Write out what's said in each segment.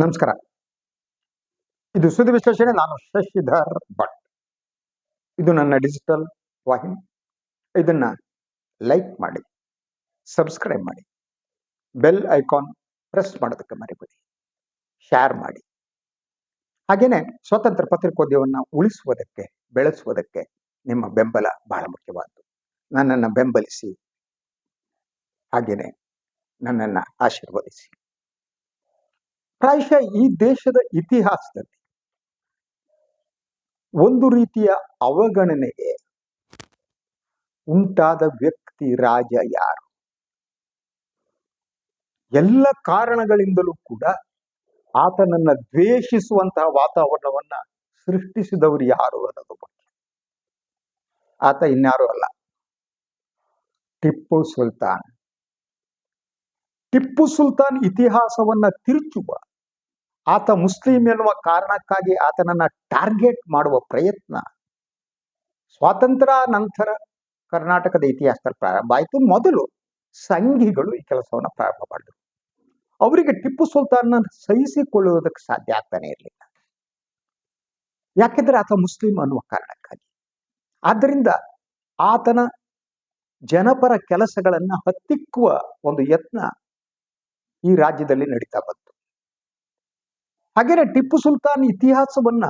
ನಮಸ್ಕಾರ. ಇದು ಸುದ್ದಿ ವಿಶ್ಲೇಷಣೆ, ನಾನು ಶಶಿಧರ್ ಭಟ್. ಇದು ನನ್ನ ಡಿಜಿಟಲ್ ವಾಹಿನಿ. ಇದನ್ನ ಲೈಕ್ ಮಾಡಿ, ಸಬ್ಸ್ಕ್ರೈಬ್ ಮಾಡಿ, ಬೆಲ್ ಐಕಾನ್ ಪ್ರೆಸ್ ಮಾಡೋದಕ್ಕೆ ಮರಿಬೇಡಿ, ಶೇರ್ ಮಾಡಿ. ಹಾಗೇನೆ ಸ್ವತಂತ್ರ ಪತ್ರಿಕೋದ್ಯಮವನ್ನು ಉಳಿಸುವುದಕ್ಕೆ, ಬೆಳೆಸುವುದಕ್ಕೆ ನಿಮ್ಮ ಬೆಂಬಲ ಬಹಳ ಮುಖ್ಯವಾದ್ದು. ನನ್ನನ್ನು ಬೆಂಬಲಿಸಿ ಹಾಗೆಯೇ ನನ್ನನ್ನು ಆಶೀರ್ವದಿಸಿ. ಪ್ರಾಯಶಃ ಈ ದೇಶದ ಇತಿಹಾಸದಲ್ಲಿ ಒಂದು ರೀತಿಯ ಅವಗಣನೆಗೆ ಉಂಟಾದ ವ್ಯಕ್ತಿ ರಾಜ ಯಾರು? ಎಲ್ಲ ಕಾರಣಗಳಿಂದಲೂ ಕೂಡ ಆತನನ್ನ ದ್ವೇಷಿಸುವಂತಹ ವಾತಾವರಣವನ್ನ ಸೃಷ್ಟಿಸಿದವರು ಯಾರು ಅನ್ನೋದು ಬಗ್ಗೆ. ಆತ ಇನ್ಯಾರು ಅಲ್ಲ. ಟಿಪ್ಪು ಸುಲ್ತಾನ್. ಟಿಪ್ಪು ಸುಲ್ತಾನ್ ಇತಿಹಾಸವನ್ನ ತಿರುಚುವ ಆತ ಮುಸ್ಲಿಂ ಎನ್ನುವ ಕಾರಣಕ್ಕಾಗಿ ಆತನನ್ನ ಟಾರ್ಗೆಟ್ ಮಾಡುವ ಪ್ರಯತ್ನ. ಸ್ವಾತಂತ್ರ್ಯ ನಂತರ ಕರ್ನಾಟಕದ ಇತಿಹಾಸದಲ್ಲಿ ಪ್ರಾರಂಭ ಆಯಿತು. ಮೊದಲು ಸಂಘಿಗಳು ಈ ಕೆಲಸವನ್ನು ಪ್ರಾರಂಭ ಮಾಡಿದರು. ಅವರಿಗೆ ಟಿಪ್ಪು ಸುಲ್ತಾನ್ನ ಸಹಿಸಿಕೊಳ್ಳುವುದಕ್ಕೆ ಸಾಧ್ಯ ಆಗ್ತಾನೆ ಇರಲಿಲ್ಲ. ಯಾಕೆಂದ್ರೆ ಆತ ಮುಸ್ಲಿಂ ಅನ್ನುವ ಕಾರಣಕ್ಕಾಗಿ. ಆದ್ದರಿಂದ ಆತನ ಜನಪರ ಕೆಲಸಗಳನ್ನ ಹತ್ತಿಕ್ಕುವ ಒಂದು ಯತ್ನ ಈ ರಾಜ್ಯದಲ್ಲಿ ನಡೀತಾ ಬಂತು. ಹಾಗೇನೆ ಟಿಪ್ಪು ಸುಲ್ತಾನ್ ಇತಿಹಾಸವನ್ನ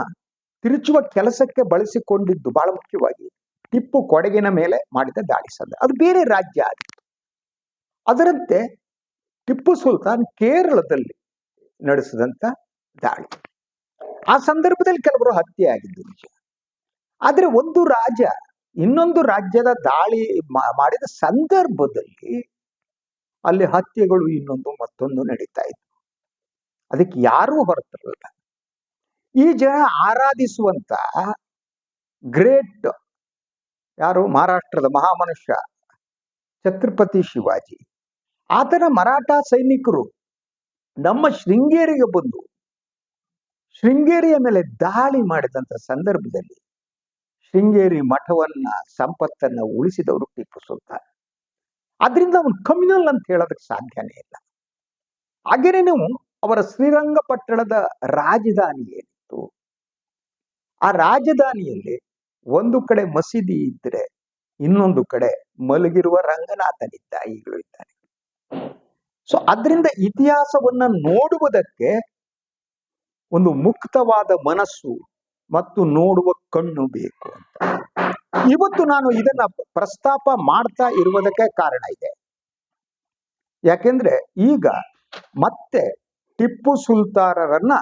ತಿರುಚುವ ಕೆಲಸಕ್ಕೆ ಬಳಸಿಕೊಂಡಿದ್ದು ಬಹಳ ಮುಖ್ಯವಾಗಿ ಟಿಪ್ಪು ಕೊಡಗಿನ ಮೇಲೆ ಮಾಡಿದ ದಾಳಿ ಸಂದ ಅದು ಬೇರೆ ರಾಜ್ಯ ಆಗಿತ್ತು ಅದರಂತೆ ಟಿಪ್ಪು ಸುಲ್ತಾನ್ ಕೇರಳದಲ್ಲಿ ನಡೆಸಿದಂತ ದಾಳಿ. ಆ ಸಂದರ್ಭದಲ್ಲಿ ಕೆಲವರು ಹತ್ಯೆ ಆಗಿದ್ದು ನಿಜ. ಆದ್ರೆ ಒಂದು ರಾಜ ಇನ್ನೊಂದು ರಾಜ್ಯದ ದಾಳಿ ಮಾಡಿದ ಸಂದರ್ಭದಲ್ಲಿ ಅಲ್ಲಿ ಹತ್ಯೆಗಳು ಇನ್ನೊಂದು ಮತ್ತೊಂದು ನಡೀತಾ ಇತ್ತು. ಅದಕ್ಕೆ ಯಾರೂ ಹೊರತರಲ್ಲ ಈ ಜನ ಆರಾಧಿಸುವಂತ ಗ್ರೇಟ್ ಯಾರು? ಮಹಾರಾಷ್ಟ್ರದ ಮಹಾಮನುಷ್ಯ ಛತ್ರಪತಿ ಶಿವಾಜಿ. ಆತನ ಮರಾಠ ಸೈನಿಕರು ನಮ್ಮ ಶೃಂಗೇರಿಗೆ ಬಂದು ಶೃಂಗೇರಿಯ ಮೇಲೆ ದಾಳಿ ಮಾಡಿದಂತ ಸಂದರ್ಭದಲ್ಲಿ ಶೃಂಗೇರಿ ಮಠವನ್ನ, ಸಂಪತ್ತನ್ನ ಉಳಿಸಿದವರು ಟಿಪ್ಪು ಸುಲ್ತಾನ್. ಅದರಿಂದ ಅವನು ಕಮ್ಯುನಲ್ ಅಂತ ಹೇಳೋದಕ್ಕೆ ಸಾಧ್ಯನೇ ಇಲ್ಲ. ಹಾಗೇನೆ ನೀವು ಅವರ ಶ್ರೀರಂಗಪಟ್ಟಣದ ರಾಜಧಾನಿ ಏನಿತ್ತು? ಆ ರಾಜಧಾನಿಯಲ್ಲಿ ಒಂದು ಕಡೆ ಮಸೀದಿ ಇದ್ರೆ ಇನ್ನೊಂದು ಕಡೆ ಮಲಗಿರುವ ರಂಗನಾಥನಿದ್ದ, ಈಗಲೂ ಇದ್ದಾನೆ. ಸೊ ಅದರಿಂದ ಇತಿಹಾಸವನ್ನ ನೋಡುವುದಕ್ಕೆ ಒಂದು ಮುಕ್ತವಾದ ಮನಸ್ಸು ಮತ್ತು ನೋಡುವ ಕಣ್ಣು ಬೇಕು ಅಂತ. ಇವತ್ತು ನಾನು ಇದನ್ನ ಪ್ರಸ್ತಾಪ ಮಾಡ್ತಾ ಇರುವುದಕ್ಕೆ ಕಾರಣ ಇದೆ. ಯಾಕೆಂದ್ರೆ ಈಗ ಮತ್ತೆ ಟಿಪ್ಪು ಸುಲ್ತಾನರನ್ನ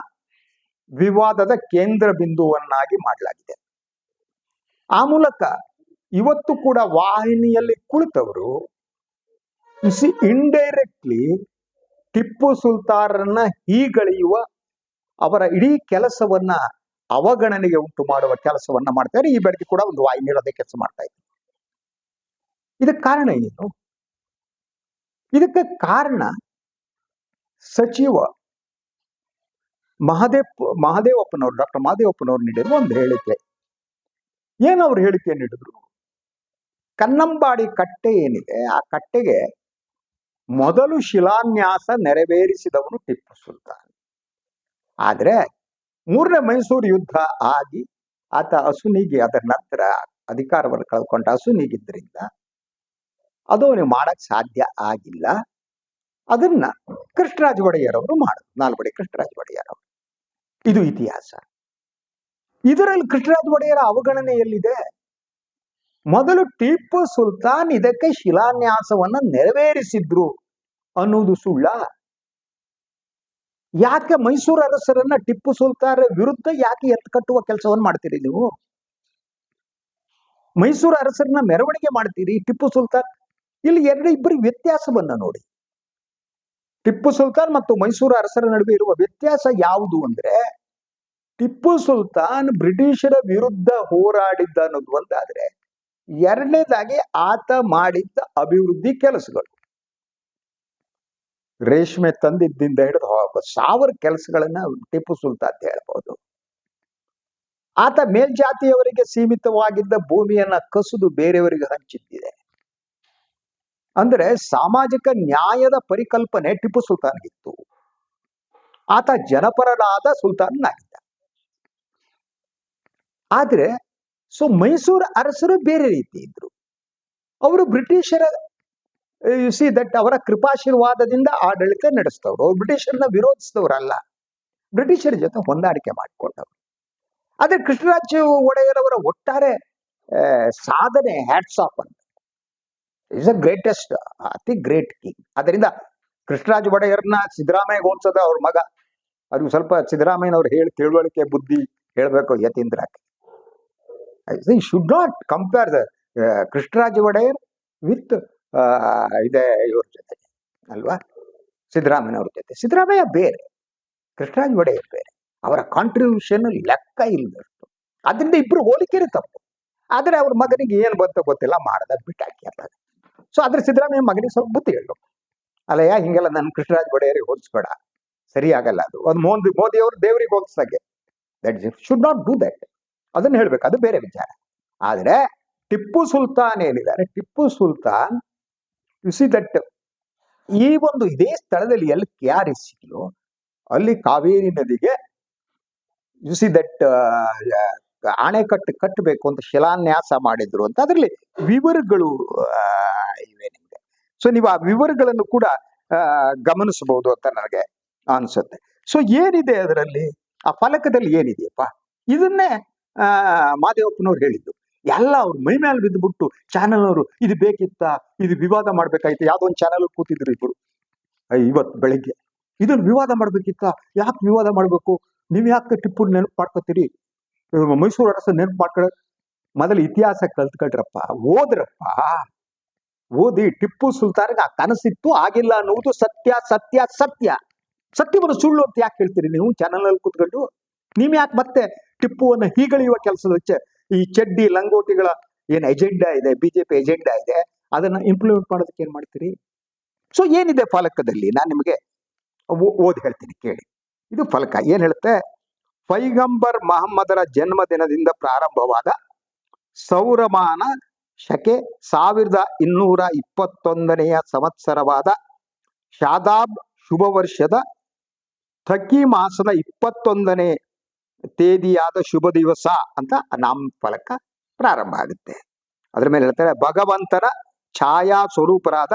ವಿವಾದದ ಕೇಂದ್ರ ಬಿಂದುವನ್ನಾಗಿ ಮಾಡಲಾಗಿದೆ. ಆ ಮೂಲಕ ಇವತ್ತು ಕೂಡ ವಾಹಿನಿಯಲ್ಲಿ ಕುಳಿತವರು ಇಂಡೈರೆಕ್ಟ್ಲಿ ಟಿಪ್ಪು ಸುಲ್ತಾನರನ್ನ ಹೀಗಳೆಯುವ ಅವರ ಇಡೀ ಕೆಲಸವನ್ನ ಅವಗಣನೆಗೆ ಉಂಟು ಮಾಡುವ ಕೆಲಸವನ್ನ ಮಾಡ್ತಾರೆ. ಈ ಬೆಳಗ್ಗೆ ಕೂಡ ಒಂದು ವಾಹಿನಿ ಅದೇ ಕೆಲಸ ಮಾಡ್ತಾ ಇದ್ದಾರೆ. ಇದಕ್ಕೆ ಕಾರಣ ಏನು ಇದಕ್ಕೆ ಕಾರಣ ಸಚಿವ ಮಹದೇವ್ ಮಹದೇವಪ್ಪನವರು ಡಾಕ್ಟರ್ ಮಹದೇವಪ್ಪನವರು ನೀಡಿರುವ ಒಂದು ಹೇಳಿಕೆ. ಏನು ಅವ್ರು ಹೇಳಿಕೆ ನೀಡಿದ್ರು? ಕನ್ನಂಬಾಡಿ ಕಟ್ಟೆ ಏನಿದೆ, ಆ ಕಟ್ಟೆಗೆ ಮೊದಲು ಶಿಲಾನ್ಯಾಸ ನೆರವೇರಿಸಿದವನು ಟಿಪ್ಪು ಸುಲ್ತಾನ್. ಆದ್ರೆ ಮೂರನೇ ಮೈಸೂರು ಯುದ್ಧ ಆಗಿ ಆತ ಅಸುನಿಗೆ ಅದರ ನಂತರ ಅಧಿಕಾರವನ್ನು ಕಳ್ಕೊಂಡ ಅಸುನಿಗಿದ್ದರಿಂದ ಅದು ಅವನಿಗೆ ಮಾಡಕ್ ಸಾಧ್ಯ ಆಗಿಲ್ಲ. ಅದನ್ನ ಕೃಷ್ಣರಾಜ ಒಡೆಯರವರು ಮಾಡ ನಾಲ್ವಡಿ ಕೃಷ್ಣರಾಜ ಒಡೆಯರ್ ಅವರು. ಇದು ಇತಿಹಾಸ. ಇದರಲ್ಲಿ ಕೃಷ್ಣರಾಜ ಒಡೆಯರ ಅವಗಣನೆ ಎಲ್ಲಿದೆ ಮೊದಲು ಟಿಪ್ಪು ಸುಲ್ತಾನ್ ಇದಕ್ಕೆ ಶಿಲಾನ್ಯಾಸವನ್ನ ನೆರವೇರಿಸಿದ್ರು ಅನ್ನುವುದು ಸುಳ್ಳ. ಯಾಕೆ ಮೈಸೂರು ಅರಸರನ್ನ ಟಿಪ್ಪು ಸುಲ್ತಾನ್ ವಿರುದ್ಧ ಯಾಕೆ ಎತ್ತು ಕಟ್ಟುವ ಕೆಲಸವನ್ನು ಮಾಡ್ತೀರಿ ನೀವು? ಮೈಸೂರು ಅರಸರನ್ನ ಮೆರವಣಿಗೆ ಮಾಡ್ತೀರಿ ಟಿಪ್ಪು ಸುಲ್ತಾನ್? ಇಲ್ಲಿ ಎರಡು ಇಬ್ಬರು ವ್ಯತ್ಯಾಸವನ್ನ ನೋಡಿ. ಟಿಪ್ಪು ಸುಲ್ತಾನ್ ಮತ್ತು ಮೈಸೂರು ಅರಸರ ನಡುವೆ ಇರುವ ವ್ಯತ್ಯಾಸ ಯಾವುದು ಅಂದ್ರೆ ಟಿಪ್ಪು ಸುಲ್ತಾನ್ ಬ್ರಿಟಿಷರ ವಿರುದ್ಧ ಹೋರಾಡಿದ್ದ ಅನ್ನೋದು ಒಂದಾದ್ರೆ ಎರಡನೇದಾಗಿ ಆತ ಮಾಡಿದ್ದ ಅಭಿವೃದ್ಧಿ ಕೆಲಸಗಳು. ರೇಷ್ಮೆ ತಂದಿದ್ದಿಂದ ಹಿಡಿದು ಸಾವಿರ ಕೆಲಸಗಳನ್ನ ಟಿಪ್ಪು ಸುಲ್ತಾನ್ ಅಂತ ಆತ ಮೇಲ್ಜಾತಿಯವರಿಗೆ ಸೀಮಿತವಾಗಿದ್ದ ಭೂಮಿಯನ್ನ ಕಸಿದು ಬೇರೆಯವರಿಗೆ ಹಂಚಿದ್ದಿದೆ. ಅಂದ್ರೆ ಸಾಮಾಜಿಕ ನ್ಯಾಯದ ಪರಿಕಲ್ಪನೆ ಟಿಪ್ಪು ಸುಲ್ತಾನ್ಗಿತ್ತು. ಆತ ಜನಪರನಾದ ಸುಲ್ತಾನನಾಗಿದ್ದ. ಆದ್ರೆ ಸೊ ಮೈಸೂರು ಅರಸರು ಬೇರೆ ರೀತಿ ಇದ್ರು. ಅವರು ಬ್ರಿಟಿಷರ ಯು ಸಿ ದಟ್ ಅವರ ಕೃಪಾಶೀರ್ವಾದದಿಂದ ಆಡಳಿತ ನಡೆಸ್ತವ್ರು. ಅವ್ರು ಬ್ರಿಟಿಷರನ್ನ ವಿರೋಧಿಸಿದವರಲ್ಲ. ಬ್ರಿಟಿಷರ ಜೊತೆ ಹೊಂದಾಣಿಕೆ ಮಾಡಿಕೊಂಡವರು. ಆದ್ರೆ ಕೃಷ್ಣರಾಜ ಒಡೆಯರವರ ಒಟ್ಟಾರೆ ಸಾಧನೆ ಹ್ಯಾಟ್ಸ್ ಆಫ್ ಅಂತ. ಇಸ್ ಅ ಗ್ರೇಟೆಸ್ಟ್ ಅತಿ ಗ್ರೇಟ್ ಕಿಂಗ್ ಅದರಿಂದ ಕೃಷ್ಣರಾಜ ಒಡೆಯರ್ನ ಸಿದ್ದರಾಮಯ್ಯ ಹೋಲ್ಸದ ಅವ್ರ ಮಗ, ಅವ್ರಿಗೆ ಸ್ವಲ್ಪ ಸಿದ್ದರಾಮಯ್ಯನವ್ರು ಹೇಳಿ ತಿಳುವಳಿಕೆ, ಬುದ್ಧಿ ಹೇಳಬೇಕು Yatindra should not compare the Krishnaraja Odeyar with ಇದೆ ಇವ್ರ ಜೊತೆ, ಅಲ್ವಾ? ಸಿದ್ದರಾಮಯ್ಯವ್ರ ಜೊತೆ. ಸಿದ್ದರಾಮಯ್ಯ ಬೇರೆ ಕೃಷ್ಣರಾಜ ಒಡೆಯರ್ ಬೇರೆ. ಅವರ ಕಾಂಟ್ರಿಬ್ಯೂಷನ್ ಲೆಕ್ಕ ಇಲ್ಲದಷ್ಟು ಅದರಿಂದ ಇಬ್ರು ಹೋಲಿಕೆನೇ ತಪ್ಪು. ಆದರೆ ಅವ್ರ ಮಗನಿಗೆ ಏನು ಬಂತ ಗೊತ್ತಿಲ್ಲ ಮಾಡ್ದ ಬಿಟ್ಟಾಕಿ ಅಂತ. ಸೊ ಆದ್ರೆ ಸಿದ್ದರಾಮಯ್ಯ ಮಗನಿಗೆ ಸ್ವಲ್ಪ ಬುದ್ಧಿ ಹೇಳು. ಅಲ್ಲಯ್ಯ, ಹಿಂಗೆಲ್ಲ ನನ್ನ ಕೃಷ್ಣರಾಜ ಒಡೆಯರಿಗೆ ಹೋಲಿಸ್ಬೇಡ. ಸರಿಯಾಗಲ್ಲ ಅದು. ಒಂದು ಮೋದಿ ಮೋದಿ ಅವರು ದೇವರಿಗೆ ಹೋಲಿಸ್ದಾಗೆ that should not do that ಅದನ್ನ ಹೇಳ್ಬೇಕು. ಅದು ಬೇರೆ ವಿಚಾರ. ಆದರೆ ಟಿಪ್ಪು ಸುಲ್ತಾನ್ ಏನಿದ್ದಾರೆ? ಟಿಪ್ಪು ಸುಲ್ತಾನ್ ಯುಸಿ ದಟ್ ಈ ಒಂದು ಇದೇ ಸ್ಥಳದಲ್ಲಿ ಎಲ್ಲಿ ಕೆ ಸಿಗ್ಲು ಅಲ್ಲಿ ಕಾವೇರಿ ನದಿಗೆ ಯುಸಿ ದಟ್ ಅಣೆಕಟ್ಟು ಕಟ್ಟಬೇಕು ಅಂತ ಶಿಲಾನ್ಯಾಸ ಮಾಡಿದ್ರು ಅಂತ ಅದರಲ್ಲಿ ವಿವರಗಳು ಇವೆ ನಿಮಗೆ. ಸೊ ನೀವು ಆ ವಿವರಗಳನ್ನು ಕೂಡ ಗಮನಿಸಬಹುದು ಅಂತ ನನಗೆ ಅನ್ಸುತ್ತೆ. ಸೊ ಏನಿದೆ ಅದರಲ್ಲಿ? ಆ ಫಲಕದಲ್ಲಿ ಏನಿದೆಯಪ್ಪ? ಇದನ್ನೇ ಮಾದೇವಪ್ಪನವ್ರು ಹೇಳಿದ್ದು. ಎಲ್ಲ ಅವ್ರು ಮೈ ಮೇಲೆ ಬಿದ್ದುಬಿಟ್ಟು ಚಾನೆಲ್ ಅವರು, ಇದು ಬೇಕಿತ್ತ? ಇದು ವಿವಾದ ಮಾಡ್ಬೇಕಾಯ್ತು? ಯಾವ್ದೋ ಒಂದು ಚಾನಲ್ ಕೂತಿದ್ರು ಇಬ್ಬರು ಇವತ್ತು ಬೆಳಿಗ್ಗೆ. ಇದನ್ನ ವಿವಾದ ಮಾಡ್ಬೇಕಿತ್ತ? ಯಾಕೆ ವಿವಾದ ಮಾಡ್ಬೇಕು? ನೀವು ಯಾಕೆ ಟಿಪ್ಪು ನೆನಪು ಮಾಡ್ಕೋತೀರಿ? ಮೈಸೂರು ಅರಸ ನೆನಪು ಮಾಡ್ಕೊಳ ಮೊದಲು ಇತಿಹಾಸ ಕಲ್ತ್ಕೊಳ್ರಪ್ಪ ಓದ್ರಪ್ಪ ಓದಿ ಟಿಪ್ಪು ಸುಲ್ತಾನ್ಗೆ ಆ ಕನಸಿತ್ತು, ಆಗಿಲ್ಲ ಅನ್ನುವುದು ಸತ್ಯ ಸತ್ಯ ಸತ್ಯ. ಸತ್ಯವನ್ನು ಸುಳ್ಳು ಅಂತ ಯಾಕೆ ಹೇಳ್ತೀರಿ ನೀವು? ಚಾನಲ್ ಅಲ್ಲಿ ಕೂತ್ಕೊಂಡು? ನೀವು ಯಾಕೆ ಮತ್ತೆ ಟಿಪ್ಪುವನ್ನು ಹೀಗಳೆಯುವ ಕೆಲಸದ ವೆಚ್ಚ ಈ ಚಡ್ಡಿ ಲಂಗೋಟಿಗಳ ಏನು ಎಜೆಂಡಾ ಇದೆ, ಬಿಜೆಪಿ ಎಜೆಂಡಾ ಇದೆ, ಅದನ್ನ ಇಂಪ್ಲಿಮೆಂಟ್ ಮಾಡೋದಕ್ಕೆ ಏನ್ ಮಾಡ್ತೀರಿ? ಸೊ ಏನಿದೆ ಫಲಕದಲ್ಲಿ? ನಾನು ನಿಮಗೆ ಓದಿ ಹೇಳ್ತೀನಿ, ಕೇಳಿ. ಇದು ಫಲಕ. ಏನ್ ಹೇಳುತ್ತೆ? ಪೈಗಂಬರ್ ಮಹಮ್ಮದರ ಜನ್ಮದಿನದಿಂದ ಪ್ರಾರಂಭವಾದ ಸೌರಮಾನ ಶಕೆ ಸಾವಿರದ ಇನ್ನೂರ ಇಪ್ಪತ್ತೊಂದನೆಯ ಸಂವತ್ಸರವಾದ ಶಾದಾಬ್ ಶುಭ ವರ್ಷದ ಥಕಿ ಮಾಸದ ಇಪ್ಪತ್ತೊಂದನೇ ತೇದಿಯಾದ ಶುಭ ದಿವಸ ಅಂತ ನಾಮ ಫಲಕ ಪ್ರಾರಂಭ ಆಗುತ್ತೆ. ಅದ್ರ ಮೇಲೆ ಹೇಳ್ತಾರೆ, ಭಗವಂತನ ಛಾಯಾ ಸ್ವರೂಪರಾದ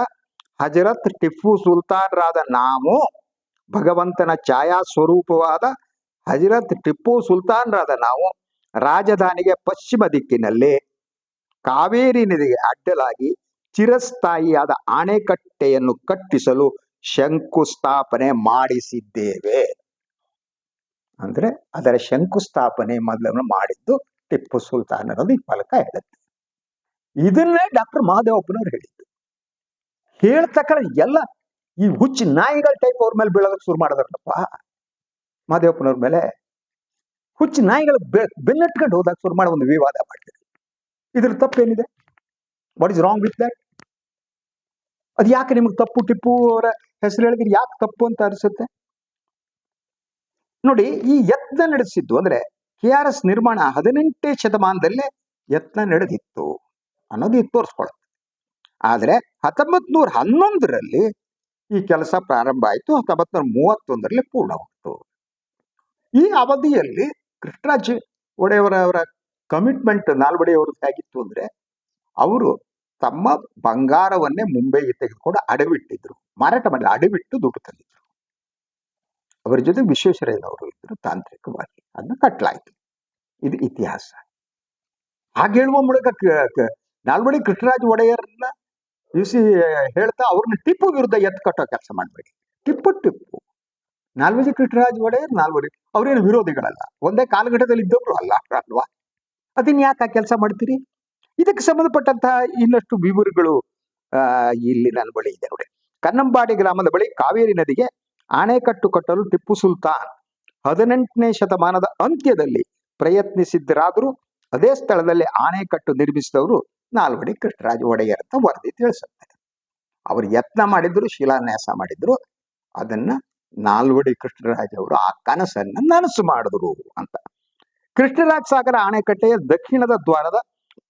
ಹಜರತ್ ಟಿಪ್ಪು ಸುಲ್ತಾನ್ರಾದ ನಾವು ಭಗವಂತನ ಛಾಯಾ ಸ್ವರೂಪವಾದ ಹಜರತ್ ಟಿಪ್ಪು ಸುಲ್ತಾನ್ರಾದ ನಾವು ರಾಜಧಾನಿಗೆ ಪಶ್ಚಿಮ ದಿಕ್ಕಿನಲ್ಲಿ ಕಾವೇರಿ ನದಿಗೆ ಅಡ್ಡಲಾಗಿ ಚಿರಸ್ಥಾಯಿಯಾದ ಅಣೆಕಟ್ಟೆಯನ್ನು ಕಟ್ಟಿಸಲು ಶಂಕುಸ್ಥಾಪನೆ ಮಾಡಿಸಿದ್ದೇವೆ. ಅಂದ್ರೆ ಅದರ ಶಂಕುಸ್ಥಾಪನೆ ಮೊದಲನ್ನು ಮಾಡಿದ್ದು ಟಿಪ್ಪು ಸುಲ್ತಾನ್ ಅನ್ನೋದು ಈ ಫಲಕ ಹೇಳುತ್ತೆ ಇದನ್ನೇ ಡಾಕ್ಟರ್ ಮಹಾದೇವಪ್ಪನವ್ರು ಹೇಳಿದ್ದು. ಹೇಳ್ತಕ್ಕ ಎಲ್ಲ ಈ ಹುಚ್ಚಿ ನಾಯಿಗಳ ಟೈಪ್ ಅವ್ರ ಮೇಲೆ ಬೀಳೋದಕ್ಕೆ ಶುರು ಮಾಡಿದ್ರಪ್ಪ ಮಹಾದೇವಪ್ಪನವ್ರ ಮೇಲೆ ಹುಚ್ಚಿ ನಾಯಿಗಳು ಬೆನ್ನಟ್ಕೊಂಡು ಹೋದಾಗ ಶುರು ಮಾಡೋ ಒಂದು ವಿವಾದ ಮಾಡಿದ್ರು ಇದ್ರ ತಪ್ಪೇನಿದೆ? What is wrong with that ಅದು ಯಾಕೆ ನಿಮಗೆ ತಪ್ಪು ಟಿಪ್ಪು ಅವರ ಹೆಸರು ಹೇಳಿದ್ರೆ ಯಾಕೆ ತಪ್ಪು ಅಂತ ಅನಿಸುತ್ತೆ? ನೋಡಿ, ಈ ಯತ್ನ ನಡೆಸಿದ್ದು ಅಂದ್ರೆ ಕೆ ಆರ್ ಎಸ್ ನಿರ್ಮಾಣ ಹದಿನೆಂಟನೇ ಶತಮಾನದಲ್ಲೇ ಯತ್ನ ನಡೆದಿತ್ತು ಅನ್ನೋದು ಇದು ತೋರಿಸ್ಕೊಳ್ಳುತ್ತೆ ಆದರೆ ಹತ್ತೊಂಬತ್ ನೂರ ಹನ್ನೊಂದರಲ್ಲಿ ಈ ಕೆಲಸ ಪ್ರಾರಂಭ ಆಯಿತು ಹತ್ತೊಂಬತ್ ನೂರ ಮೂವತ್ತೊಂದರಲ್ಲಿ ಪೂರ್ಣವಾಯಿತು. ಈ ಅವಧಿಯಲ್ಲಿ ಕೃಷ್ಣರಾಜ್ ಒಡೆಯವರವರ ಕಮಿಟ್ಮೆಂಟ್ ನಾಲ್ವಡಿಯವ್ರದ್ದು ಹೇಗಿತ್ತು ಅಂದ್ರೆ ಅವರು ತಮ್ಮ ಬಂಗಾರವನ್ನೇ ಮುಂಬೈಗೆ ತೆಗೆದುಕೊಂಡು ಅಡವಿಟ್ಟಿದ್ರು, ಮಾರಾಟ ಮಾಡಲಿ ಅಡವಿಟ್ಟು ದುಡ್ಡು ತಂದಿದ್ರು. ಅವರ ಜೊತೆ ವಿಶ್ವೇಶ್ವರಯ್ಯನವರು ಇದ್ದರು ತಾಂತ್ರಿಕವಾಗಿ. ಅದನ್ನ ಕಟ್ಟಲಾಯ್ತು ಇದು ಇತಿಹಾಸ. ಹಾಗೆ ಹೇಳುವ ಮೂಲಕ ನಾಲ್ವಡಿ ಕೃಷ್ಣರಾಜ ಒಡೆಯರನ್ನ ಸಿ ಹೇಳ್ತಾ ಅವ್ರನ್ನ ಟಿಪ್ಪು ವಿರುದ್ಧ ಎತ್ತು ಕಟ್ಟೋ ಕೆಲಸ ಮಾಡಬೇಡಿ ಟಿಪ್ಪು ಟಿಪ್ಪು. ನಾಲ್ವಡಿ ಕೃಷ್ಣರಾಜ ಒಡೆಯರ್, ನಾಲ್ವಡಿ ಅವ್ರೇನು ವಿರೋಧಿಗಳಲ್ಲ. ಒಂದೇ ಕಾಲಘಟ್ಟದಲ್ಲಿ ಇದ್ದವರು ಅಲ್ಲ, ಅಲ್ವಾ? ಅದನ್ನ ಯಾಕೆ ಆ ಕೆಲಸ ಮಾಡ್ತೀರಿ? ಇದಕ್ಕೆ ಸಂಬಂಧಪಟ್ಟಂತಹ ಇನ್ನಷ್ಟು ವಿವರಗಳು ಇಲ್ಲಿ ನನ್ನ ಬಳಿ ಇದೆ ನೋಡಿ. ಕನ್ನಂಬಾಡಿ ಗ್ರಾಮದ ಬಳಿ ಕಾವೇರಿ ನದಿಗೆ ಅಣೆಕಟ್ಟು ಕಟ್ಟಲು ಟಿಪ್ಪು ಸುಲ್ತಾನ್ ಹದಿನೆಂಟನೇ ಶತಮಾನದ ಅಂತ್ಯದಲ್ಲಿ ಪ್ರಯತ್ನಿಸಿದ್ದರಾದರೂ ಅದೇ ಸ್ಥಳದಲ್ಲಿ ಆಣೆಕಟ್ಟು ನಿರ್ಮಿಸಿದವರು ನಾಲ್ವಡಿ ಕೃಷ್ಣರಾಜ ಒಡೆಯರ್ ಅಂತ ವರದಿ ತಿಳಿಸುತ್ತೆ. ಅವರು ಯತ್ನ ಮಾಡಿದ್ರು, ಶಿಲಾನ್ಯಾಸ ಮಾಡಿದ್ರು. ಅದನ್ನ ನಾಲ್ವಡಿ ಕೃಷ್ಣರಾಜ ಅವರು ಆ ಕನಸನ್ನ ನನಸು ಮಾಡಿದ್ರು ಅಂತ. ಕೃಷ್ಣರಾಜ ಸಾಗರ ಅಣೆಕಟ್ಟೆಯ ದಕ್ಷಿಣದ ದ್ವಾರದ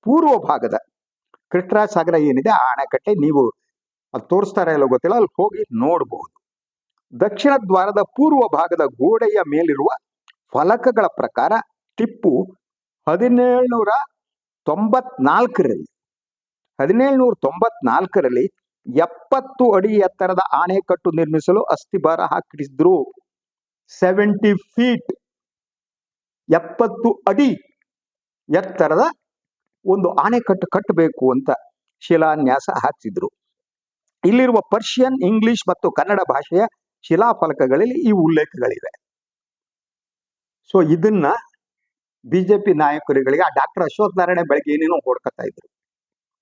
ಪೂರ್ವ ಭಾಗದ ಕೃಷ್ಣರಾಜ ಸಾಗರ ಏನಿದೆ? ಆ ಅಣೆಕಟ್ಟೆ ನೀವು ಅಲ್ಲಿ ತೋರಿಸ್ತಾರೆ ಎಲ್ಲ ಗೊತ್ತಿಲ್ಲ. ಅಲ್ಲಿ ಹೋಗಿ ನೋಡಬಹುದು ದಕ್ಷಿಣ ದ್ವಾರದ ಪೂರ್ವ ಭಾಗದ ಗೋಡೆಯ ಮೇಲಿರುವ ಫಲಕಗಳ ಪ್ರಕಾರ ಟಿಪ್ಪು ಹದಿನೇಳುನೂರ ತೊಂಬತ್ನಾಲ್ಕರಲ್ಲಿ ಹದಿನೇಳುನೂರ ತೊಂಬತ್ನಾಲ್ಕರಲ್ಲಿ ಎಪ್ಪತ್ತು ಅಡಿ ಎತ್ತರದ ಆಣೆಕಟ್ಟು ನಿರ್ಮಿಸಲು ಅಸ್ಥಿಭಾರ ಹಾಕಿಸಿದ್ರು. ಸೆವೆಂಟಿ ಫೀಟ್ ಎಪ್ಪತ್ತು ಅಡಿ ಎತ್ತರದ ಒಂದು ಆಣೆಕಟ್ಟು ಕಟ್ಟಬೇಕು ಅಂತ ಶಿಲಾನ್ಯಾಸ ಹಾಕಿಸಿದ್ರು. ಇಲ್ಲಿರುವ ಪರ್ಷಿಯನ್, ಇಂಗ್ಲಿಷ್ ಮತ್ತು ಕನ್ನಡ ಭಾಷೆಯ ಶಿಲಾಫಲಕಗಳಲ್ಲಿ ಈ ಉಲ್ಲೇಖಗಳಿವೆ. ಸೊ ಇದನ್ನ ಬಿಜೆಪಿ ನಾಯಕರುಗಳಿಗೆ, ಆ ಡಾಕ್ಟರ್ ಅಶೋಕ್ ನಾರಾಯಣ ಬೆಳಗ್ಗೆ ಏನೇನೋ ಹೊಡ್ಕೊತಾ ಇದ್ರು.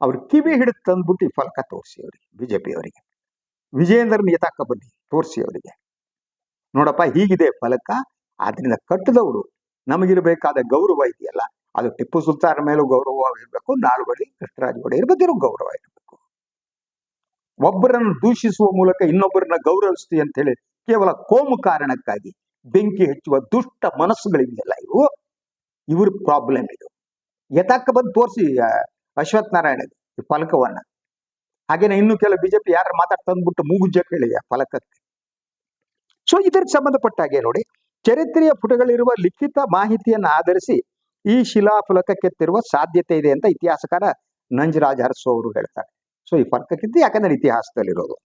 ಅವ್ರು ಕಿವಿ ಹಿಡಿದು ತಂದ್ಬಿಟ್ಟು ಈ ಫಲಕ ತೋರಿಸಿ ಅವರಿಗೆ ಬಿಜೆಪಿ ಅವರಿಗೆ. ವಿಜಯೇಂದ್ರ ಎತ್ತಾಕ ಬನ್ನಿ, ತೋರಿಸಿ ಅವರಿಗೆ. ನೋಡಪ್ಪ, ಹೀಗಿದೆ ಫಲಕ, ಆದ್ರಿಂದ ಕಟ್ಟದವರು ನಮಗಿರಬೇಕಾದ ಗೌರವ ಇದೆಯಲ್ಲ, ಅದು ಟಿಪ್ಪು ಸುಲ್ತಾನ ಮೇಲೂ ಗೌರವ ಇರಬೇಕು, ನಾಲ್ವಡಿ ಕೃಷ್ಣರಾಜ ಒಡೆಯರ್ ಬಗ್ಗೆನೂ ಗೌರವ ಇರಬೇಕು. ಒಬ್ಬರನ್ನು ದೂಷಿಸುವ ಮೂಲಕ ಇನ್ನೊಬ್ಬರನ್ನ ಗೌರವಿಸ್ತಿ ಅಂತ ಹೇಳಿ ಕೇವಲ ಕೋಮು ಕಾರಣಕ್ಕಾಗಿ ಬೆಂಕಿ ಹಚ್ಚುವ ದುಷ್ಟ ಮನಸ್ಸುಗಳಿವೆಯಲ್ಲ ಇವು. ಇವ್ರ ಪ್ರಾಬ್ಲಮ್ ಇದು. ಯಥಾಕ್ಕ ಬಂದು ತೋರಿಸಿ ಅಶ್ವಥ್ ನಾರಾಯಣ ಫಲಕವನ್ನ. ಹಾಗೇನೆ ಇನ್ನು ಕೆಲವು ಬಿಜೆಪಿ ಯಾರು ಮಾತಾಡ್ ತಂದ್ಬಿಟ್ಟು ಮೂಗುಜ್ಜ ಕೇಳಿ ಫಲಕಕ್ಕೆ. ಸೊ ಇದಕ್ಕೆ ಸಂಬಂಧಪಟ್ಟ ಹಾಗೆ ನೋಡಿ, ಚರಿತ್ರೆಯ ಪುಟಗಳಿರುವ ಲಿಖಿತ ಮಾಹಿತಿಯನ್ನು ಆಧರಿಸಿ ಈ ಶಿಲಾಫಲಕಕ್ಕೆತ್ತಿರುವ ಸಾಧ್ಯತೆ ಇದೆ ಅಂತ ಇತಿಹಾಸಕಾರ ನಂಜರಾಜ್ ಅರಸು ಅವರು ಹೇಳ್ತಾರೆ. ಸೊ ಈ ಫಲಕಕ್ಕಿಂತ ಯಾಕಂದ್ರೆ ಇತಿಹಾಸದಲ್ಲಿರೋದು.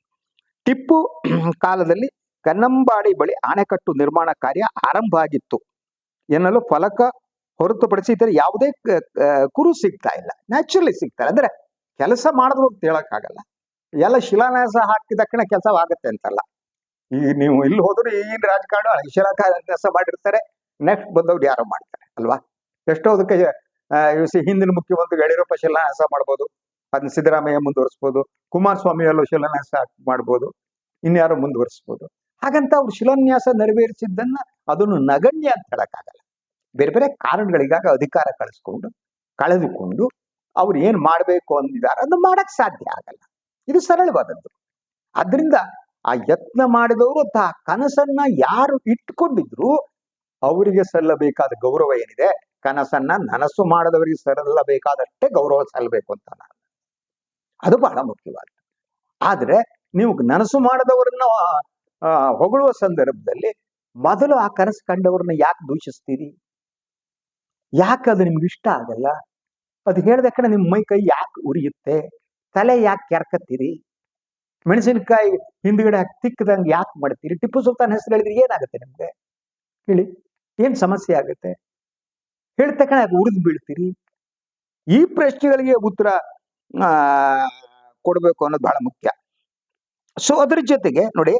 ಟಿಪ್ಪು ಕಾಲದಲ್ಲಿ ಕನ್ನಂಬಾಡಿ ಬಳಿ ಅಣೆಕಟ್ಟು ನಿರ್ಮಾಣ ಕಾರ್ಯ ಆರಂಭ ಆಗಿತ್ತು. ಎನ್ನಲು ಫಲಕ ಹೊರತುಪಡಿಸಿ ಇತರ ಯಾವುದೇ ಕುರು ಸಿಗ್ತಾ ಇಲ್ಲ. ನ್ಯಾಚುರಲಿ ಸಿಗ್ತಾರೆ ಅಂದ್ರೆ ಕೆಲಸ ಮಾಡಿದ್ರು ಅಂತ ಹೇಳಕ್ಕಾಗಲ್ಲ. ಎಲ್ಲ ಶಿಲಾನ್ಯಾಸ ಹಾಕಿದ ತಕ್ಷಣ ಕೆಲಸ ಆಗುತ್ತೆ ಅಂತಲ್ಲ. ಈಗ ನೀವು ಇಲ್ಲಿ ಹೋದ್ರು ಈಗಿನ ರಾಜಕಾರಣ ಶಿಲಾನ್ಯಾಸ ಮಾಡಿರ್ತಾರೆ. ನೆಕ್ಸ್ಟ್ ಬಂದವ್ರು ಯಾರೋ ಮಾಡ್ತಾರೆ ಅಲ್ವಾ? ಎಷ್ಟೋ ಅದಕ್ಕೆ ಆ, ಇವ್ ಸಿ- ಹಿಂದಿನ ಮುಖ್ಯಮಂತ್ರಿ ಯಡಿಯೂರಪ್ಪ ಶಿಲಾನ್ಯಾಸ ಮಾಡ್ಬೋದು. ಅದನ್ನ ಸಿದ್ದರಾಮಯ್ಯ ಮುಂದುವರಿಸ್ಬೋದು, ಕುಮಾರಸ್ವಾಮಿ ಎಲ್ಲೋ ಶಿಲಾನ್ಯಾಸ ಮಾಡ್ಬೋದು, ಇನ್ಯಾರು ಮುಂದುವರಿಸ್ಬೋದು. ಹಾಗಂತ ಅವ್ರು ಶಿಲಾನ್ಯಾಸ ನೆರವೇರಿಸಿದ್ದನ್ನ ಅದನ್ನು ನಗಣ್ಯ ಅಂತ ಹೇಳಕ್ಕಾಗಲ್ಲ. ಬೇರೆ ಬೇರೆ ಕಾರಣಗಳಿಗಾಗ ಅಧಿಕಾರ ಕಳಿಸ್ಕೊಂಡು, ಕಳೆದುಕೊಂಡು ಅವ್ರು ಏನ್ ಮಾಡ್ಬೇಕು ಅಂದಿದ್ದಾರೆ ಅದನ್ನ ಮಾಡಕ್ ಸಾಧ್ಯ ಆಗಲ್ಲ. ಇದು ಸರಳವಾದದ್ದು. ಅದರಿಂದ ಆ ಯತ್ನ ಮಾಡಿದವರು ತಾ ಕನಸನ್ನ ಯಾರು ಇಟ್ಕೊಂಡಿದ್ರು ಅವರಿಗೆ ಸಲ್ಲಬೇಕಾದ ಗೌರವ ಏನಿದೆ? ಕನಸನ್ನ ನನಸು ಮಾಡದವರಿಗೆ ಸಲ್ಲಬೇಕಾದಷ್ಟೇ ಗೌರವ ಸಲ್ಲಬೇಕು ಅಂತ ನಾನು. ಅದು ಬಹಳ ಮುಖ್ಯವಾದ ಆದ್ರೆ ನೀವು ನನಸು ಮಾಡದವರನ್ನ ಹೊಗಳುವ ಸಂದರ್ಭದಲ್ಲಿ ಮೊದಲು ಆ ಕನಸು ಕಂಡವ್ರನ್ನ ಯಾಕೆ ದೂಷಿಸ್ತೀರಿ? ಯಾಕೆ ಅದು ನಿಮ್ಗೆ ಇಷ್ಟ ಆಗಲ್ಲ? ಅದು ಹೇಳಿದ ಕಡೆ ನಿಮ್ಮ ಮೈ ಕೈ ಯಾಕೆ ಉರಿಯುತ್ತೆ? ತಲೆ ಯಾಕೆ ಕೆರ್ಕತ್ತೀರಿ? ಮೆಣಸಿನಕಾಯಿ ಹಿಂದ್ಗಡೆ ಹಾಕಿ ತಿಕ್ಕದಂಗೆ ಯಾಕೆ ಮಾಡ್ತೀರಿ? ಟಿಪ್ಪು ಸುಲ್ತಾನ್ ಹೆಸರು ಹೇಳಿದ್ರೆ ಏನಾಗುತ್ತೆ ನಿಮ್ಗೆ? ಹೇಳಿ, ಏನ್ ಸಮಸ್ಯೆ ಆಗುತ್ತೆ? ಯಾಕೆ ಉರಿದು ಬೀಳ್ತೀರಿ? ಈ ಪ್ರಶ್ನೆಗಳಿಗೆ ಉತ್ತರ ಕೊಡ್ಬೇಕು ಅನ್ನೋದು ಬಹಳ ಮುಖ್ಯ. ಸೊ ಅದ್ರ ಜೊತೆಗೆ ನೋಡಿ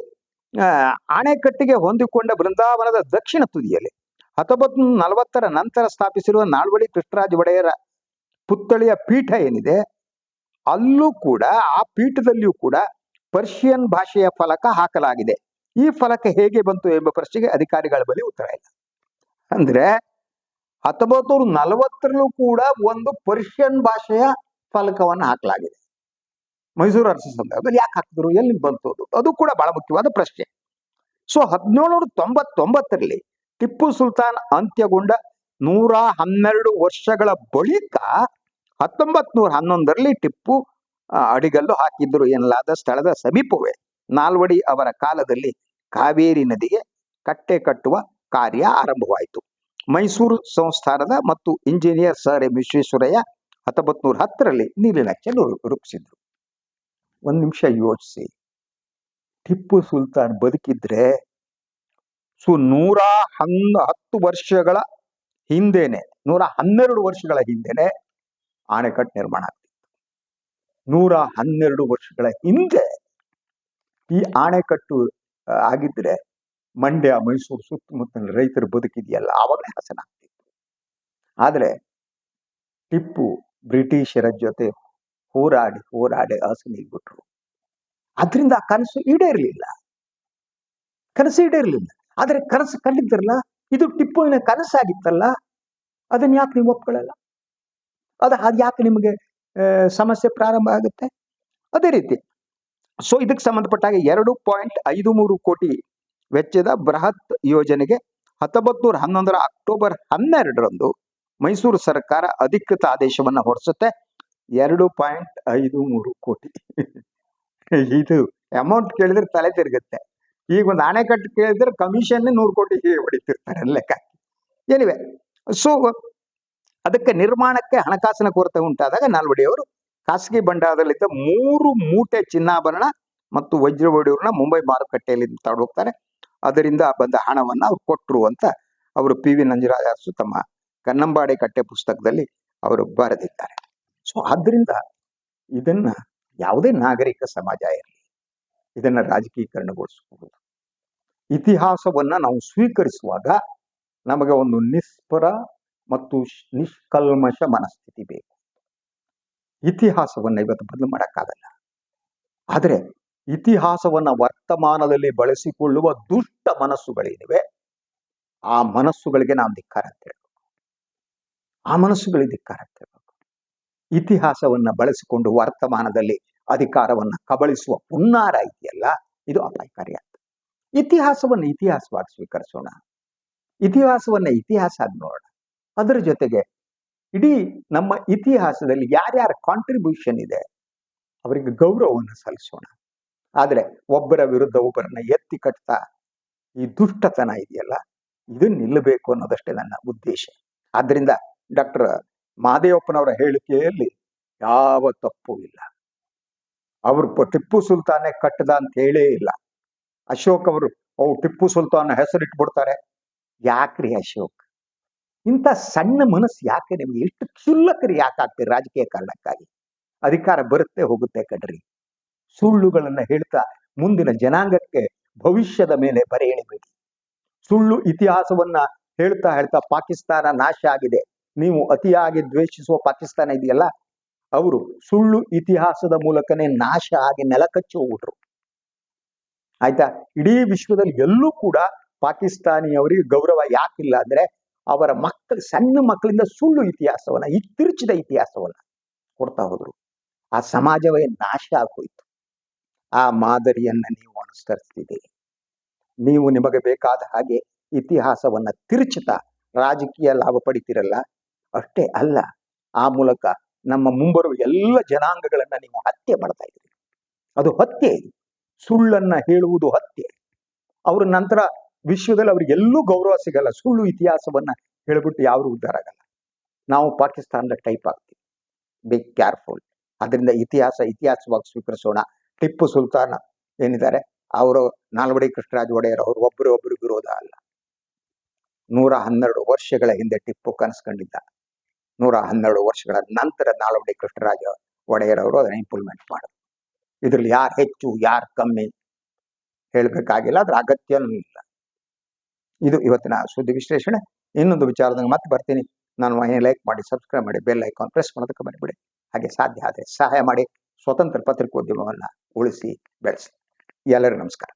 ಆಣೆಕಟ್ಟಿಗೆ ಹೊಂದಿಕೊಂಡ ಬೃಂದಾವನದ ದಕ್ಷಿಣ ತುದಿಯಲ್ಲಿ, ಹತ್ತೊಂಬತ್ತು ನಲವತ್ತರ ನಂತರ ಸ್ಥಾಪಿಸಿರುವ ನಾಲ್ವಡಿ ಕೃಷ್ಣರಾಜ ಒಡೆಯರ ಪುತ್ಥಳಿಯ ಪೀಠ ಏನಿದೆ, ಅಲ್ಲೂ ಕೂಡ, ಆ ಪೀಠದಲ್ಲಿಯೂ ಕೂಡ ಪರ್ಷಿಯನ್ ಭಾಷೆಯ ಫಲಕ ಹಾಕಲಾಗಿದೆ. ಈ ಫಲಕ ಹೇಗೆ ಬಂತು ಎಂಬ ಪ್ರಶ್ನೆಗೆ ಅಧಿಕಾರಿಗಳ ಬಳಿ ಉತ್ತರ ಇಲ್ಲ. ಅಂದ್ರೆ, ಹತ್ತೊಂಬತ್ತು ನಲವತ್ತರಲ್ಲೂ ಕೂಡ ಒಂದು ಪರ್ಷಿಯನ್ ಭಾಷೆಯ ಫಲಕವನ್ನು ಹಾಕಲಾಗಿದೆ. ಮೈಸೂರು ಅರಸ ಸಂದರ್ಭದಲ್ಲಿ ಯಾಕೆ ಹಾಕಿದ್ರು ಎಲ್ಲಿ ಬಂತು ಅದು ಅದು ಕೂಡ ಬಹಳ ಮುಖ್ಯವಾದ ಪ್ರಶ್ನೆ. ಸೊ ಹದಿನೇಳುನೂರ ತೊಂಬತ್ತೊಂಬತ್ತರಲ್ಲಿ ಟಿಪ್ಪು ಸುಲ್ತಾನ್ ಅಂತ್ಯಗೊಂಡ ನೂರ ಹನ್ನೆರಡು ವರ್ಷಗಳ ಬಳಿಕ ಹತ್ತೊಂಬತ್ ನೂರ ಹನ್ನೊಂದರಲ್ಲಿ ಟಿಪ್ಪು ಅಡಿಗಲ್ಲು ಹಾಕಿದ್ರು ಎನ್ನಲಾದ ಸ್ಥಳದ ಸಮೀಪವೇ. ನಾಲ್ವಡಿ ಅವರ ಕಾಲದಲ್ಲಿ ಕಾವೇರಿ ನದಿಗೆ ಕಟ್ಟೆ ಕಟ್ಟುವ ಕಾರ್ಯ ಆರಂಭವಾಯಿತು. ಮೈಸೂರು ಸಂಸ್ಥಾನದ ಮತ್ತು ಇಂಜಿನಿಯರ್ ಸರ್ ಎಂ ವಿಶ್ವೇಶ್ವರಯ್ಯ ಹತ್ತೊಂಬತ್ ನೂರ ಹತ್ತರಲ್ಲಿ ನೀಲಿನಕ್ಷೆ ರೂಪಿಸಿದ್ರು. ಒಂದ್ ನಿಮಿಷ ಯೋಚಿಸಿ. ಟಿಪ್ಪು ಸುಲ್ತಾನ್ ಬದುಕಿದ್ರೆ ಸು ನೂರ ಹನ್ನ ಹತ್ತು ವರ್ಷಗಳ ಹಿಂದೆನೆ, ನೂರ ಹನ್ನೆರಡು ವರ್ಷಗಳ ಹಿಂದೆನೆ ಆಣೆಕಟ್ಟು ನಿರ್ಮಾಣ ಆಗ್ತಿತ್ತು. ನೂರ ಹನ್ನೆರಡು ವರ್ಷಗಳ ಹಿಂದೆ ಈ ಆಣೆಕಟ್ಟು ಆಗಿದ್ರೆ ಮಂಡ್ಯ, ಮೈಸೂರು ಸುತ್ತಮುತ್ತಲಿನ ರೈತರು ಬದುಕಿದೆಯಲ್ಲ ಆವಾಗಲೇ ಹಸನ ಆಗ್ತಿತ್ತು ಆದ್ರೆ ಟಿಪ್ಪು ಬ್ರಿಟಿಷರ ಜೊತೆ ಹೋರಾಡಿ ಹೋರಾಡಿ ಹಸನಿಗೆ ಬಿಟ್ರು ಅದರಿಂದ ಆ ಕನಸು ಈಡೇರಲಿಲ್ಲ. ಕನಸು ಈಡೇರಲಿಲ್ಲ. ಆದರೆ ಕನಸು ಕಂಡಿದ್ದರಲ್ಲ ಇದು ಟಿಪ್ಪುವಿನ ಕನಸಾಗಿತ್ತಲ್ಲ? ಅದನ್ನ ಯಾಕೆ ನೀವು ಒಪ್ಕೊಳ್ಳಲ್ಲ? ಅದು ಅದು ಯಾಕೆ ನಿಮಗೆ ಸಮಸ್ಯೆ ಪ್ರಾರಂಭ ಆಗುತ್ತೆ? ಅದೇ ರೀತಿ. ಸೊ ಇದಕ್ಕೆ ಸಂಬಂಧಪಟ್ಟಾಗ ಎರಡು ಪಾಯಿಂಟ್ ಐದು ಮೂರು ಕೋಟಿ ವೆಚ್ಚದ ಬೃಹತ್ ಯೋಜನೆಗೆ ಹತ್ತೊಂಬತ್ತು ನೂರ ಹನ್ನೊಂದರ ಅಕ್ಟೋಬರ್ ಹನ್ನೆರಡರಂದು ಮೈಸೂರು ಸರ್ಕಾರ ಅಧಿಕೃತ ಆದೇಶವನ್ನ ಹೊರಡಿಸುತ್ತೆ. ಎರಡು ಪಾಯಿಂಟ್ ಐದು ಮೂರು ಕೋಟಿ. ಇದು ಅಮೌಂಟ್ ಕೇಳಿದ್ರೆ ತಲೆ ತಿರುಗುತ್ತೆ. ಈಗ ಒಂದು ಅಣೆಕಟ್ಟು ಕೇಳಿದ್ರೆ ಕಮಿಷನ್ ನೂರು ಕೋಟಿ ಹೊಡಿತಿರ್ತಾರೆ ಲೆಕ್ಕ. ಏನಿವೆ ಸೊ ಅದಕ್ಕೆ ನಿರ್ಮಾಣಕ್ಕೆ ಹಣಕಾಸಿನ ಕೊರತೆ ಉಂಟಾದಾಗ ನಾಲ್ವಡಿಯವರು ಖಾಸಗಿ ಭಂಡಾರದಲ್ಲಿದ್ದ ಮೂರು ಮೂಟೆ ಚಿನ್ನಾಭರಣ ಮತ್ತು ವಜ್ರವಡಿಯವ್ರನ್ನ ಮುಂಬೈ ಮಾರುಕಟ್ಟೆಯಲ್ಲಿ ತಗೊಂಡೋಗ್ತಾರೆ ಅದರಿಂದ ಬಂದ ಹಣವನ್ನ ಅವ್ರು ಕೊಟ್ಟರು ಅಂತ ಅವರು ಪಿ ವಿ ನಂಜರಾಜು ತಮ್ಮ ಕನ್ನಂಬಾಡಿ ಕಟ್ಟೆ ಪುಸ್ತಕದಲ್ಲಿ ಅವರು ಬರೆದಿದ್ದಾರೆ. ಸೊ ಆದ್ರಿಂದ ಇದನ್ನ ಯಾವುದೇ ನಾಗರಿಕ ಸಮಾಜ ಇರಲಿ, ಇದನ್ನ ರಾಜಕೀಕರಣಗೊಳಿಸಬಹುದು ಇತಿಹಾಸವನ್ನ ನಾವು ಸ್ವೀಕರಿಸುವಾಗ ನಮಗೆ ಒಂದು ನಿಸ್ಪರ ಮತ್ತು ನಿಷ್ಕಲ್ಮಶ ಮನಸ್ಥಿತಿ ಬೇಕು. ಇತಿಹಾಸವನ್ನ ಇವತ್ತು ಬದಲು ಮಾಡೋಕ್ಕಾಗಲ್ಲ. ಆದರೆ ಇತಿಹಾಸವನ್ನ ವರ್ತಮಾನದಲ್ಲಿ ಬಳಸಿಕೊಳ್ಳುವ ದುಷ್ಟ ಮನಸ್ಸುಗಳೇನಿವೆ ಆ ಮನಸ್ಸುಗಳಿಗೆ ನಾವು ಧಿಕ್ಕಾರ ಅಂತ ಹೇಳ್ಬೇಕು ಆ ಮನಸ್ಸುಗಳಿಗೆ ಧಿಕ್ಕಾರ ಅಂತ ಹೇಳ್ಬೇಕು ಇತಿಹಾಸವನ್ನ ಬಳಸಿಕೊಂಡು ವರ್ತಮಾನದಲ್ಲಿ ಅಧಿಕಾರವನ್ನ ಕಬಳಿಸುವ ಹುನ್ನಾರ ಇದೆಯಲ್ಲ, ಇದು ಅಪಾಯಕಾರಿ ಇತಿಹಾಸವನ್ನು ಇತಿಹಾಸವಾಗಿ ಸ್ವೀಕರಿಸೋಣ. ಇತಿಹಾಸವನ್ನ ಇತಿಹಾಸ ಆಗಿ ನೋಡೋಣ. ಅದರ ಜೊತೆಗೆ ಇಡೀ ನಮ್ಮ ಇತಿಹಾಸದಲ್ಲಿ ಯಾರ್ಯಾರ ಕಾಂಟ್ರಿಬ್ಯೂಷನ್ ಇದೆ, ಅವರಿಗೆ ಗೌರವವನ್ನು ಸಲ್ಲಿಸೋಣ. ಆದರೆ ಒಬ್ಬರ ವಿರುದ್ಧ ಒಬ್ಬರನ್ನ ಎತ್ತಿ ಕಟ್ತಾ ಈ ದುಷ್ಟತನ ಇದೆಯಲ್ಲ ಇದು ನಿಲ್ಲಬೇಕು ಅನ್ನೋದಷ್ಟೇ ನನ್ನ ಉದ್ದೇಶ. ಆದ್ರಿಂದ ಡಾಕ್ಟರ್ ಮಹದೇವಪ್ಪನವರ ಹೇಳಿಕೆಯಲ್ಲಿ ಯಾವ ತಪ್ಪು ಇಲ್ಲ. ಅವರು ಟಿಪ್ಪು ಸುಲ್ತಾನೆ ಕಟ್ಟದ ಅಂತ ಹೇಳೇ ಇಲ್ಲ. ಅಶೋಕ್ ಅವರು ಅವು ಟಿಪ್ಪು ಸುಲ್ತಾನ್ ಹೆಸರಿಟ್ಬಿಡ್ತಾರೆ. ಯಾಕ್ರಿ ಅಶೋಕ್? ಇಂಥ ಸಣ್ಣ ಮನಸ್ಸು ಯಾಕೆ ನಿಮ್ಗೆ? ಇಷ್ಟು ಕ್ಷುಲ್ಲಕರಿ ಯಾಕೆ ಆಗ್ತೀರಿ ರಾಜಕೀಯ ಕಾರಣಕ್ಕಾಗಿ? ಅಧಿಕಾರ ಬರುತ್ತೆ, ಹೋಗುತ್ತೆ ಕಡ್ರಿ ಸುಳ್ಳುಗಳನ್ನು ಹೇಳ್ತಾ ಮುಂದಿನ ಜನಾಂಗಕ್ಕೆ ಭವಿಷ್ಯದ ಮೇಲೆ ಬರೆ ಎಳಿಬೇಡಿ ಸುಳ್ಳು ಇತಿಹಾಸವನ್ನ ಹೇಳ್ತಾ ಹೇಳ್ತಾ ಪಾಕಿಸ್ತಾನ ನಾಶ ಆಗಿದೆ. ನೀವು ಅತಿಯಾಗಿ ದ್ವೇಷಿಸುವ ಪಾಕಿಸ್ತಾನ ಇದೆಯಲ್ಲ, ಅವರು ಸುಳ್ಳು ಇತಿಹಾಸದ ಮೂಲಕನೇ ನಾಶ ಆಗಿ ನೆಲಕಚ್ಚಿ ಹೋಗ್ಬಿಟ್ರು ಆಯ್ತಾ? ಇಡೀ ವಿಶ್ವದಲ್ಲಿ ಎಲ್ಲೂ ಕೂಡ ಪಾಕಿಸ್ತಾನಿಯವರಿಗೆ ಗೌರವ ಯಾಕಿಲ್ಲ ಅಂದ್ರೆ ಅವರ ಮಕ್ಕಳು ಸಣ್ಣ ಮಕ್ಕಳಿಂದ ಸುಳ್ಳು ಇತಿಹಾಸವನ್ನ ತಿರುಚಿದ ಇತಿಹಾಸವನ್ನ ಕೊಡ್ತಾ ಹೋದ್ರು. ಆ ಸಮಾಜವೇ ನಾಶ ಆಗೋಯ್ತು. ಆ ಮಾದರಿಯನ್ನ ನೀವು ಅನುಸರಿಸ್ತಿದ್ದೀರಿ ನೀವು ನಿಮಗೆ ಬೇಕಾದ ಹಾಗೆ ಇತಿಹಾಸವನ್ನ ತಿರುಚಿತ ರಾಜಕೀಯ ಲಾಭ ಪಡಿತೀರಲ್ಲ ಅಷ್ಟೇ ಅಲ್ಲ, ಆ ಮೂಲಕ ನಮ್ಮ ಮುಂಬರುವ ಎಲ್ಲ ಜನಾಂಗಗಳನ್ನ ನೀವು ಹತ್ಯೆ ಮಾಡ್ತಾ ಇದ್ದೀರಿ. ಅದು ಹತ್ಯೆ ಸುಳ್ಳನ್ನ ಹೇಳುವುದು ಹತ್ಯೆ. ಅವ್ರ ನಂತರ ವಿಶ್ವದಲ್ಲಿ ಅವ್ರಿಗೆ ಎಲ್ಲೂ ಗೌರವ ಸಿಗಲ್ಲ. ಸುಳ್ಳು ಇತಿಹಾಸವನ್ನ ಹೇಳ್ಬಿಟ್ಟು ಯಾರು ಉದ್ಧಾರ ಆಗಲ್ಲ. ನಾವು ಪಾಕಿಸ್ತಾನದ ಟೈಪ್ ಆಗ್ತೀವಿ. ಬಿ ಕೇರ್ಫುಲ್ ಅದರಿಂದ ಇತಿಹಾಸ ಇತಿಹಾಸವಾಗಿ ಸ್ವೀಕರಿಸೋಣ. ಟಿಪ್ಪು ಸುಲ್ತಾನ ಏನಿದ್ದಾರೆ? ಅವರು ನಾಲ್ವಡಿ ಕೃಷ್ಣರಾಜ ಒಡೆಯರ್ ಅವರು ಒಬ್ಬರು ಒಬ್ಬರು ವಿರೋಧ ಅಲ್ಲ. ನೂರ ಹನ್ನೆರಡು ವರ್ಷಗಳ ಹಿಂದೆ ಟಿಪ್ಪು ಕನಸ್ಕೊಂಡಿದ್ದ. ನೂರ ಹನ್ನೆರಡು ವರ್ಷಗಳ ನಂತರ ನಾಲ್ವಡಿ ಕೃಷ್ಣರಾಜ ಒಡೆಯರ್ ಅವರು ಅದನ್ನ ಇಂಪ್ಲಿಮೆಂಟ್ ಮಾಡಿದ್ರು. ಇದ್ರಲ್ಲಿ ಯಾರು ಹೆಚ್ಚು, ಯಾರು ಕಮ್ಮಿ ಹೇಳಬೇಕಾಗಿಲ್ಲ ಅದ್ರ ಅಗತ್ಯನೂ ಇಲ್ಲ. ಇದು ಇವತ್ತಿನ ಸುದ್ದಿ ವಿಶ್ಲೇಷಣೆ. ಇನ್ನೊಂದು ವಿಚಾರದಂಗೆ ಮತ್ತೆ ಬರ್ತೀನಿ. ನಾನು ಲೈಕ್ ಮಾಡಿ ಸಬ್ಸ್ಕ್ರೈಬ್ ಮಾಡಿ ಬೆಲ್ ಐಕಾನ್ ಪ್ರೆಸ್ ಮಾಡೋದಕ್ಕೆ ಮರಿಬೇಡಿ. ಹಾಗೆ ಸಾಧ್ಯ ಆದರೆ ಸಹಾಯ ಮಾಡಿ. ಸ್ವತಂತ್ರ ಪತ್ರಿಕೋದ್ಯಮವನ್ನು ಉಳಿಸಿ ಬೆಳೆಸಿ. ಎಲ್ಲರಿಗೂ ನಮಸ್ಕಾರ.